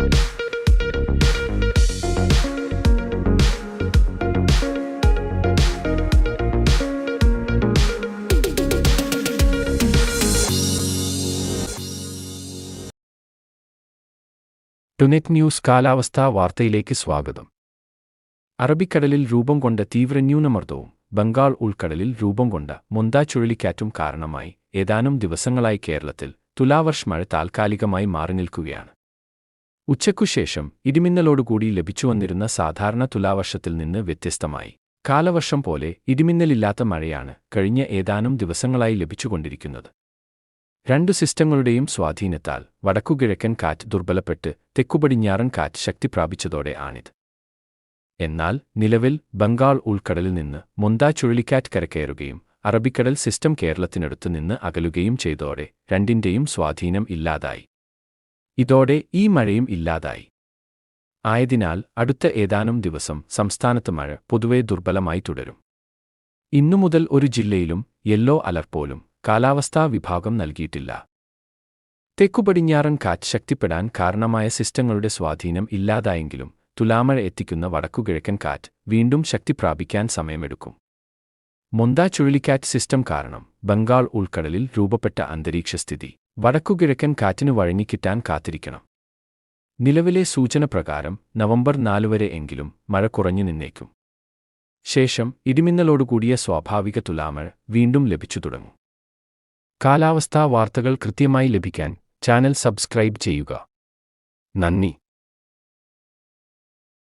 ടുനെറ്റ് news കാലാവസ്ഥാ വാർത്തയിലേക്ക് സ്വാഗതം. അറബിക്കടലിൽ രൂപം കൊണ്ട തീവ്ര ന്യൂനമർദ്ദവും ബംഗാൾ ഉൾക്കടലിൽ രൂപം കൊണ്ട മുന്താ ചുഴലിക്കാറ്റും കാരണമായി ഏതാനും ദിവസങ്ങളായി കേരളത്തിൽ തുലാവർഷ മഴ താൽക്കാലികമായി മാറിനിൽക്കുകയാണ്. ഉച്ചയ്ക്കുശേഷം ഇടിമിന്നലോടുകൂടി ലഭിച്ചുവന്നിരുന്ന സാധാരണ തുലാവർഷത്തിൽ നിന്ന് വ്യത്യസ്തമായി. കാലവർഷം പോലെ ഇടിമിന്നലില്ലാത്ത മഴയാണ് കഴിഞ്ഞ ഏതാനും ദിവസങ്ങളായി ലഭിച്ചുകൊണ്ടിരിക്കുന്നത്. രണ്ടു സിസ്റ്റങ്ങളുടെയും സ്വാധീനത്താൽ വടക്കുകിഴക്കൻ കാറ്റ് ദുർബലപ്പെട്ട് തെക്കുപടിഞ്ഞാറൻ കാറ്റ് ശക്തി പ്രാപിച്ചതോടെ ആണിത്. എന്നാൽ നിലവിൽ ബംഗാൾ ഉൾക്കടലിൽ നിന്ന് മൊന്ത ചുഴലിക്കാറ്റ് കരകയറുകയും അറബിക്കടൽ സിസ്റ്റം കേരളത്തിനടുത്ത് നിന്ന് അകലുകയും ചെയ്തോടെ രണ്ടിന്റെയും സ്വാധീനം ഇല്ലാതായി. ഇതോടെ ഈ മഴയും ഇല്ലാതായി. ആയതിനാൽ അടുത്ത ഏതാനും ദിവസം സംസ്ഥാനത്ത് മഴ പൊതുവെ ദുർബലമായി തുടരും. ഇന്നുമുതൽ ഒരു ജില്ലയിലും യെല്ലോ അലർട്ട് പോലും കാലാവസ്ഥാ വിഭാഗം നൽകിയിട്ടില്ല. തെക്കുപടിഞ്ഞാറൻ കാറ്റ് ശക്തിപ്പെടാൻ കാരണമായ സിസ്റ്റങ്ങളുടെ സ്വാധീനം ഇല്ലാതായെങ്കിലും തുലാമഴ എത്തിക്കുന്ന വടക്കുകിഴക്കൻ കാറ്റ് വീണ്ടും ശക്തി പ്രാപിക്കാൻ സമയമെടുക്കും. മൊന്ത ചുഴലിക്കാറ്റ് സിസ്റ്റം കാരണം ബംഗാൾ ഉൾക്കടലിൽ രൂപപ്പെട്ട അന്തരീക്ഷസ്ഥിതി. വടക്കുകിഴക്കൻ കാറ്റിനു വഴങ്ങിക്കിട്ടാൻ കാത്തിരിക്കണം. നിലവിലെ സൂചന പ്രകാരം നവംബർ നാല് വരെ എങ്കിലും മഴ കുറഞ്ഞു നിന്നേക്കും. ശേഷം ഇടിമിന്നലോടുകൂടിയ സ്വാഭാവിക തുലാമഴ വീണ്ടും ലഭിച്ചു തുടങ്ങും. കാലാവസ്ഥാ വാർത്തകൾ കൃത്യമായി ലഭിക്കാൻ ചാനൽ സബ്സ്ക്രൈബ് ചെയ്യുക. നന്ദി.